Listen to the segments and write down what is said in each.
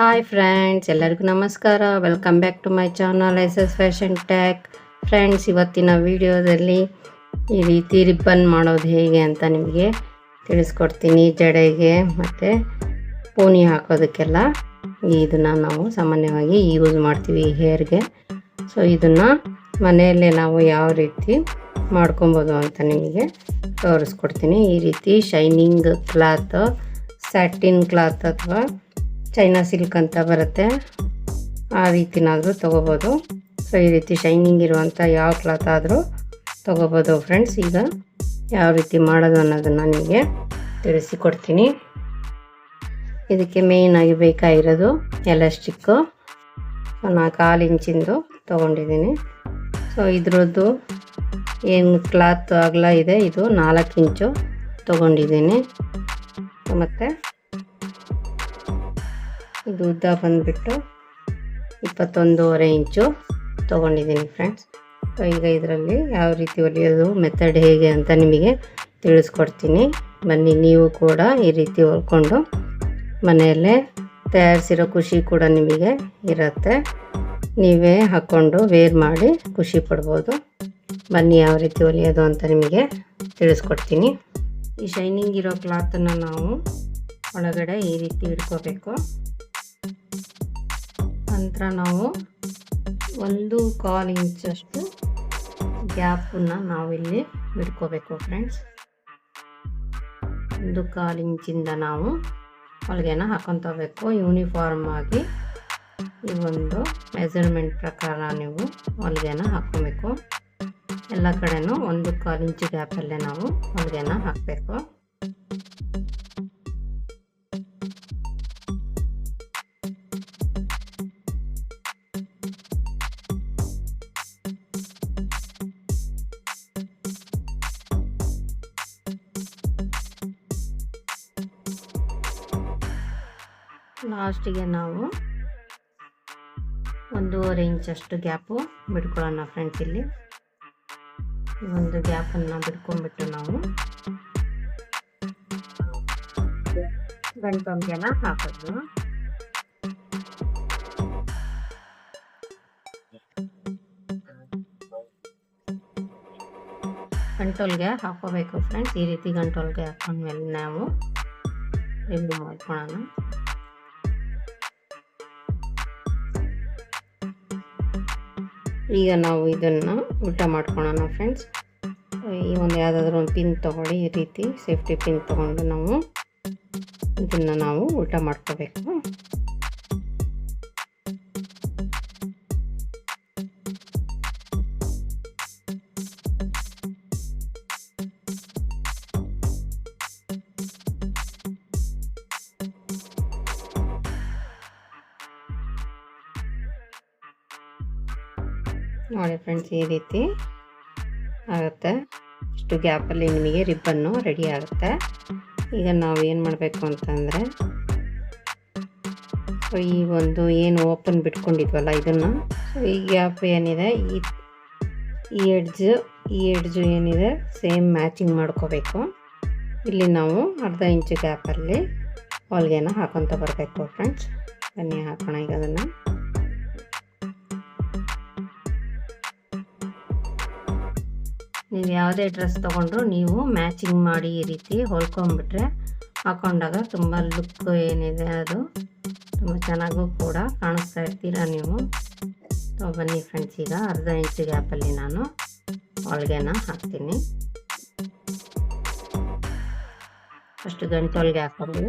Hi friends ಎಲ್ಲರಿಗೂ ನಮಸ್ಕಾರ. Welcome back to my channel S S fashion tack friends ಇವತ್ತಿನ ವಿಡಿಯೋದಲ್ಲಿ ಈ ರೀತಿ ರಿಬ್ಬನ್ ಮಾಡೋದು ಹೇಗೆ ಅಂತ ನಿಮಗೆ ತಿಳಿಸ್ಕೊಡ್ತೀನಿ. ಜಡೆಗೆ ಮತ್ತು ಪೋನಿ ಹಾಕೋದಕ್ಕೆಲ್ಲ ಇದನ್ನು ನಾವು ಸಾಮಾನ್ಯವಾಗಿ ಯೂಸ್ ಮಾಡ್ತೀವಿ ಹೇರ್ಗೆ ಸೊ ಇದನ್ನು ಮನೆಯಲ್ಲೇ ನಾವು ಯಾವ ರೀತಿ ಮಾಡ್ಕೊಬೋದು ಅಂತ ನಿಮಗೆ ತೋರಿಸ್ಕೊಡ್ತೀನಿ. ಈ ರೀತಿ ಶೈನಿಂಗ್ ಕ್ಲಾತ್ ಸ್ಯಾಟಿನ್ ಕ್ಲಾತ್ ಅಥವಾ ಚೈನಾ ಸಿಲ್ಕ್ ಅಂತ ಬರುತ್ತೆ. ಆ ರೀತಿನಾದರೂ ತೊಗೋಬೋದು. ಸೊ ಈ ರೀತಿ ಶೈನಿಂಗ್ ಇರುವಂಥ ಯಾವ ಕ್ಲಾತ್ ಆದರೂ ತೊಗೋಬೋದು ಫ್ರೆಂಡ್ಸ್ ಈಗ ಯಾವ ರೀತಿ ಮಾಡೋದು ಅನ್ನೋದನ್ನು ನಿಮಗೆ ತಿಳಿಸಿಕೊಡ್ತೀನಿ. ಇದಕ್ಕೆ ಮೇಯ್ನಾಗಿ ಬೇಕಾಗಿರೋದು ಎಲಾಸ್ಟಿಕ್ಕು ಸೊ ನಾನು ಕಾಲು ಇಂಚಿಂದು ತೊಗೊಂಡಿದ್ದೀನಿ. ಸೊ ಇದ್ರದ್ದು ಏನು ಕ್ಲಾತ್ ಅಗಲ ಇದೆ. ಇದು ನಾಲ್ಕು ಇಂಚು ತೊಗೊಂಡಿದ್ದೀನಿ. ಮತ್ತು ಇದು ಉದ್ದ ಬಂದುಬಿಟ್ಟು ಇಪ್ಪತ್ತೊಂದೂವರೆ ಇಂಚು ತೊಗೊಂಡಿದ್ದೀನಿ ಫ್ರೆಂಡ್ಸ್ ಈಗ ಇದರಲ್ಲಿ ಯಾವ ರೀತಿ ಹೊಲಿಯೋದು ಮೆಥಡ್ ಹೇಗೆ ಅಂತ ನಿಮಗೆ ತಿಳಿಸ್ಕೊಡ್ತೀನಿ. ಬನ್ನಿ, ನೀವು ಕೂಡ ಈ ರೀತಿ ಹೊಲ್ಕೊಂಡು ಮನೆಯಲ್ಲೇ ತಯಾರಿಸಿರೋ ಖುಷಿ ಕೂಡ ನಿಮಗೆ ಇರುತ್ತೆ. ನೀವೇ ಹಾಕ್ಕೊಂಡು ವೇರ್ ಮಾಡಿ ಖುಷಿ ಪಡ್ಬೋದು. ಬನ್ನಿ, ಯಾವ ರೀತಿ ಹೊಲಿಯೋದು ಅಂತ ನಿಮಗೆ ತಿಳಿಸ್ಕೊಡ್ತೀನಿ. ಈ ಶೈನಿಂಗ್ ಇರೋ ಕ್ಲಾತನ್ನು ನಾವು ಒಳಗಡೆ ಈ ರೀತಿ ಇಟ್ಕೋಬೇಕು. ನಂತರ ನಾವು ಒಂದು ಕಾಲು ಇಂಚಷ್ಟು ಗ್ಯಾಪನ್ನು ನಾವಿಲ್ಲಿ ಬಿಡ್ಕೋಬೇಕು ಫ್ರೆಂಡ್ಸ್ ಒಂದು ಕಾಲು ಇಂಚಿಂದ ನಾವು ಹೊಲಿಗೆನ ಹಾಕೊತಬೇಕು ಯೂನಿಫಾರ್ಮ್ ಆಗಿ ಈ ಒಂದು ಮೆಜರ್ಮೆಂಟ್ ಪ್ರಕಾರ ನೀವು ಹೊಲಿಗೆನ ಹಾಕ್ಕೊಬೇಕು. ಎಲ್ಲ ಕಡೆನೂ ಒಂದು ಕಾಲು ಇಂಚು ಗ್ಯಾಪಲ್ಲೇ ನಾವು ಹೊಲಿಗೆನ ಹಾಕಬೇಕು. ಲಾಸ್ಟಿಗೆ ನಾವು ಒಂದೂವರೆ ಇಂಚಷ್ಟು ಗ್ಯಾಪು ಬಿಡ್ಕೊಳ್ಳೋಣ ಫ್ರೆಂಡ್ಸ್ ಇಲ್ಲಿ. ಒಂದು ಗ್ಯಾಪನ್ನು ಬಿಡ್ಕೊಂಡ್ಬಿಟ್ಟು ನಾವು ಗಂಟೊಂಗೆಲ್ಲ ಹಾಕೋದು. ಗಂಟೋಲ್ಗೆ ಹಾಕೋಬೇಕು ಫ್ರೆಂಡ್ಸ್. ಈ ರೀತಿ ಗಂಟೋಲ್ಗೆ ಹಾಕೊಂಡ್ಮೇಲೆ ನಾವು ರಿಮೂವ್ ಮಾಡ್ಕೊಳ್ಳೋಣ. ಈಗ ನಾವು ಇದನ್ನು ಊಟ ಮಾಡ್ಕೊಳ್ಳೋಣ ಫ್ರೆಂಡ್ಸ್ ಈ ಒಂದು ಯಾವುದಾದ್ರೂ ಒಂದು ಪಿನ್ ತೊಗೊಳ್ಳಿ, ಈ ರೀತಿ ಸೇಫ್ಟಿ ಪಿನ್ ತೊಗೊಂಡು ನಾವು ಇದನ್ನು ನಾವು ಊಟ ಮಾಡ್ಕೋಬೇಕು. ನೋಡಿ ಫ್ರೆಂಡ್ಸ್ ಈ ರೀತಿ ಆಗುತ್ತೆ. ಇಷ್ಟು ಗ್ಯಾಪಲ್ಲಿ ನಿಮಗೆ ರಿಬ್ಬನ್ನು ರೆಡಿ ಆಗುತ್ತೆ. ಈಗ ನಾವು ಏನು ಮಾಡಬೇಕು ಅಂತಂದರೆ ಈ ಒಂದು ಏನು ಓಪನ್ ಬಿಟ್ಕೊಂಡಿದ್ವಲ್ಲ ಇದನ್ನು ಈ ಗ್ಯಾಪ್ ಏನಿದೆ, ಈ ಈ ಎಡ್ಜು ಈ ಎಡ್ಜು ಏನಿದೆ ಸೇಮ್ ಮ್ಯಾಚಿಂಗ್ ಮಾಡ್ಕೋಬೇಕು. ಇಲ್ಲಿ ನಾವು ಅರ್ಧ ಇಂಚು ಗ್ಯಾಪಲ್ಲಿ ಹೊಲಿಗೆನ ಹಾಕೊತ ಬರಬೇಕು ಫ್ರೆಂಡ್ಸ್ ಬನ್ನಿ ಹಾಕೋಣ ಈಗ ಅದನ್ನು. ನೀವು ಯಾವುದೇ ಡ್ರೆಸ್ ತೊಗೊಂಡ್ರು ನೀವು ಮ್ಯಾಚಿಂಗ್ ಮಾಡಿ ಈ ರೀತಿ ಹೊಲ್ಕೊಂಬಿಟ್ರೆ ಹಾಕೊಂಡಾಗ ತುಂಬ ಲುಕ್ ಏನಿದೆ ಅದು. ತುಂಬ ಚೆನ್ನಾಗೂ ಕೂಡ ಕಾಣಿಸ್ತಾ ಇರ್ತೀರ ನೀವು. ಬನ್ನಿ ಫ್ರೆಂಡ್ಸ್ ಈಗ ಅರ್ಧ ಇಂಚು ಗ್ಯಾಪಲ್ಲಿ ನಾನು ಹೊಲ್ಗೆನ ಹಾಕ್ತೀನಿ. ಫಸ್ಟ್ ಗಂಟು ಹೊಲ್ಗೆ ಹಾಕೊಂಡು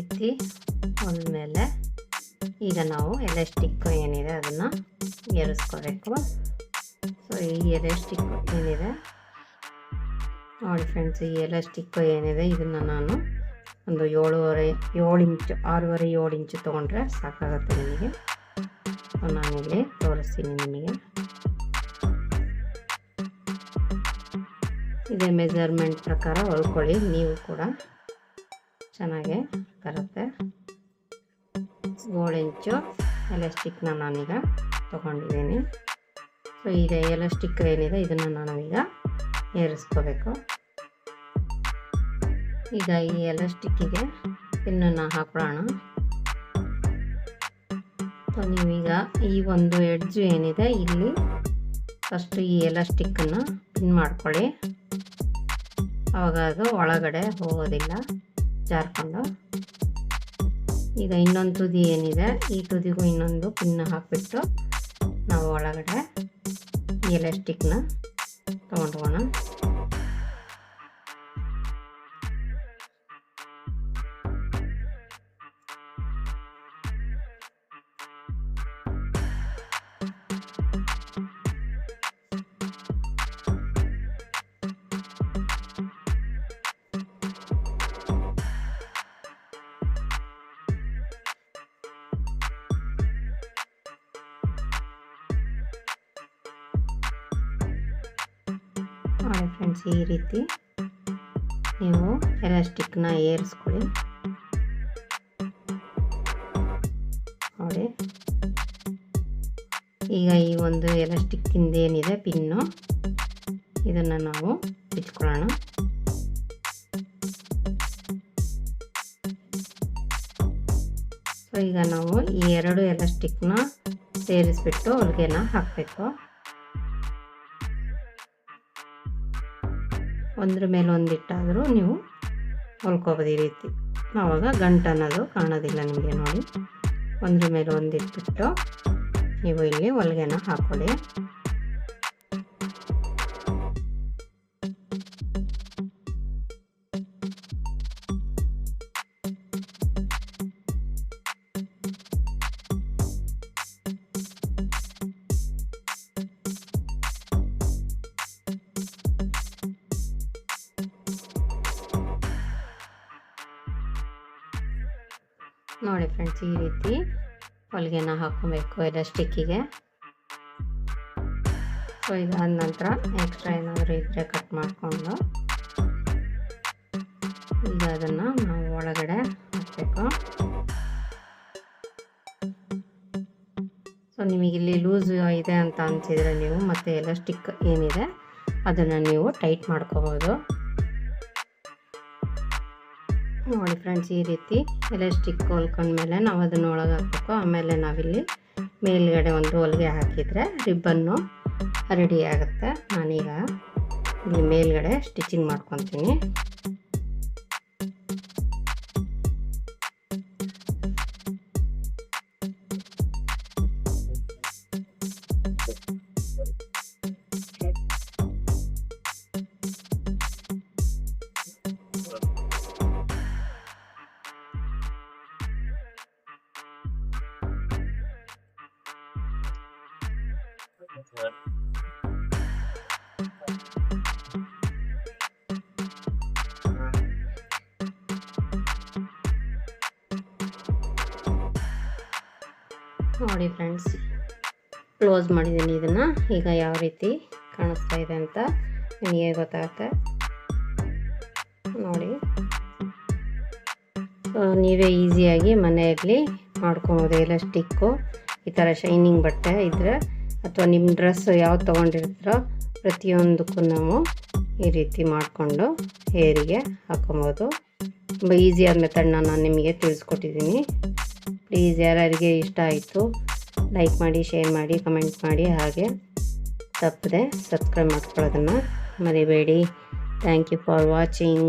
ರೀತಿ ಮೇಲೆ ಈಗ ನಾವು ಎಲೆ ಸ್ಟಿಕ್ಕು ಏನಿದೆ ಅದನ್ನು ಏರಿಸ್ಕೋಬೇಕು ಸೊ ಈ ಎಲೆ ಸ್ಟಿಕ್ಕು ಏನಿದೆ, ನೋಡಿ ಫ್ರೆಂಡ್ಸ್ ಈ ಎಲೆ ಸ್ಟಿಕ್ಕು ಏನಿದೆ, ಇದನ್ನು ನಾನು ಒಂದು ಏಳುವರೆ, ಏಳು ಇಂಚು, ಆರೂವರೆ, ಏಳು ಇಂಚು ತೊಗೊಂಡ್ರೆ ಸಾಕಾಗುತ್ತೆ ನಿಮಗೆ. ನಾನಿಲ್ಲಿ ತೋರಿಸ್ತೀನಿ ನಿಮಗೆ. ಇದೇ ಮೆಜರ್ಮೆಂಟ್ ಪ್ರಕಾರ ಹೊಲ್ಕೊಳ್ಳಿ, ನೀವು ಕೂಡ ಚೆನ್ನಾಗೆ ಬರುತ್ತೆ. ಏಳು ಇಂಚು ಎಲಾಸ್ಟಿಕ್ನ ನಾನೀಗ ತೊಗೊಂಡಿದ್ದೀನಿ. ಸೊ, ಈಗ ಎಲಾಸ್ಟಿಕ್ ಏನಿದೆ ಇದನ್ನು ನಾವೀಗ ಏರಿಸ್ಕೋಬೇಕು. ಈಗ ಈ ಎಲಾಸ್ಟಿಕ್ಕಿಗೆ ಪಿನ್ನನ್ನು ಹಾಕೊಳ್ಳೋಣ ಸೊ, ನೀವೀಗ ಈ ಒಂದು ಎಡ್ಜು ಏನಿದೆ ಇಲ್ಲಿ ಫಸ್ಟ್ ಈ ಎಲಾಸ್ಟಿಕ್ಕನ್ನು ಪಿನ್ ಮಾಡ್ಕೊಳ್ಳಿ. ಆವಾಗ ಅದು ಒಳಗಡೆ ಹೋಗೋದಿಲ್ಲ. ಜಾರ್ಕೊಂಡು ಈಗ ಇನ್ನೊಂದು ತುದಿ ಏನಿದೆ ಈ ತುದಿಗೂ ಇನ್ನೊಂದು ಪಿನ್ ಹಾಕಿಬಿಟ್ಟು ನಾವು ಒಳಗಡೆ ಎಲಾಸ್ಟಿಕ್ನ ತೊಗೊಂಡು ನೋಡಿ ಫ್ರೆಂಡ್ಸ್, ಈ ರೀತಿ ನೀವು ಎಲಾಸ್ಟಿಕ್ನ ಏರಿಸ್ಕೊಳ್ಳಿ. ನೋಡಿ. ಈಗ ಈ ಒಂದು ಎಲಾಸ್ಟಿಕ್ಕಿಂದ ಏನಿದೆ? ಪಿನ್ನು. ಇದನ್ನು ನಾವು ಬಿಚ್ಕೊಳ್ಳೋಣ ಸೊ, ಈಗ ನಾವು ಈ ಎರಡು ಎಲಾಸ್ಟಿಕ್ನ ಸೇರಿಸ್ಬಿಟ್ಟು ಹೊಲಿಗೆನ ಹಾಕಬೇಕು. ಒಂದ್ರ ಮೇಲೆ ಒಂದಿಟ್ಟಾದರೂ ನೀವು ಹೊಲ್ಕೋಬೋದು ಈ ರೀತಿ. ಆವಾಗ ಗಂಟು ಅನ್ನೋದು ಕಾಣೋದಿಲ್ಲ ನಿಮಗೆ ನೋಡಿ. ಒಂದ್ರ ಮೇಲೆ ಒಂದಿಟ್ಬಿಟ್ಟು ನೀವು ಇಲ್ಲಿ ಹೊಲಿಗೆನ ಹಾಕೊಳ್ಳಿ. ನೋಡಿ ಫ್ರೆಂಡ್ಸ್, ಈ ರೀತಿ ಹೊಲಿಗೆನ ಹಾಕೊಬೇಕು ಎಲಾಸ್ಟಿಕ್ಕಿಗೆ ಸೊ ಇದಾದ ನಂತರ ಎಕ್ಸ್ಟ್ರಾ ಏನಾದರೂ ಇದ್ದರೆ ಕಟ್ ಮಾಡಿಕೊಂಡು ಈಗ ಅದನ್ನು ನಾವು ಒಳಗಡೆ ಹಾಕಬೇಕು. ಸೊ ನಿಮಗೆ ಇಲ್ಲಿ ಲೂಸ್ ಇದೆ ಅಂತ ಅನಿಸಿದರೆ ನೀವು ಮತ್ತೆ ಎಲಾಸ್ಟಿಕ್ ಏನಿದೆ ಅದನ್ನು ನೀವು ಟೈಟ್ ಮಾಡ್ಕೋಬೋದು. ನೋಡಿ ಫ್ರೆಂಡ್ಸ್, ಈ ರೀತಿ ಎಲಾಸ್ಟಿಕ್ ಹೊಲ್ಕೊಂಡ್ಮೇಲೆ ನಾವು ಅದನ್ನ ಒಳಗೆ ಹಾಕ್ಬೇಕು. ಆಮೇಲೆ ನಾವಿಲ್ಲಿ ಮೇಲ್ಗಡೆ ಒಂದು ಹೊಲಿಗೆ ಹಾಕಿದರೆ ರಿಬ್ಬನ್ನು ರೆಡಿ ಆಗುತ್ತೆ. ನಾನೀಗ ಇಲ್ಲಿ ಮೇಲ್ಗಡೆ ಸ್ಟಿಚಿಂಗ್ ಮಾಡ್ಕೊತೀನಿ. ನೋಡಿ ಫ್ರೆಂಡ್ಸ್ ಕ್ಲೋಸ್ ಮಾಡಿದ್ದೀನಿ ಇದನ್ನು. ಈಗ ಯಾವ ರೀತಿ ಕಾಣಿಸ್ತಾ ಇದೆ ಅಂತ ನನಗೆ ಗೊತ್ತಾಗುತ್ತೆ. ನೋಡಿ. ನೀವೇ ಈಸಿಯಾಗಿ ಮನೆಯಲ್ಲಿ ಮಾಡ್ಕೊಬೋದು ಎಲಾಸ್ಟಿಕ್ಕು ಈ ಥರ ಶೈನಿಂಗ್ ಬಟ್ಟೆ ಇದ್ದರೆ ಅಥವಾ ನಿಮ್ಮ ಡ್ರೆಸ್ ಯಾವ್ದು ತೊಗೊಂಡಿರ್ತೀರೋ ಪ್ರತಿಯೊಂದಕ್ಕೂ ನಾವು ಈ ರೀತಿ ಮಾಡಿಕೊಂಡು ಹೇರಿಗೆ ಹಾಕೊಬೋದು. ತುಂಬ ಈಸಿಯಾದ ಮೆಥಡ್ನ ನಾನು ನಿಮಗೆ ತಿಳಿಸ್ಕೊಟ್ಟಿದ್ದೀನಿ ಪ್ಲೀಸ್ ಯಾರ್ಯಾರಿಗೆ ಇಷ್ಟ ಆಯಿತು ಲೈಕ್ ಮಾಡಿ ಶೇರ್ ಮಾಡಿ ಕಮೆಂಟ್ ಮಾಡಿ, ಹಾಗೆ ತಪ್ಪದೆ ಸಬ್ಸ್ಕ್ರೈಬ್ ಮಾಡ್ಕೊಳ್ಳೋದನ್ನು ಮರಿಬೇಡಿ. Thank you for watching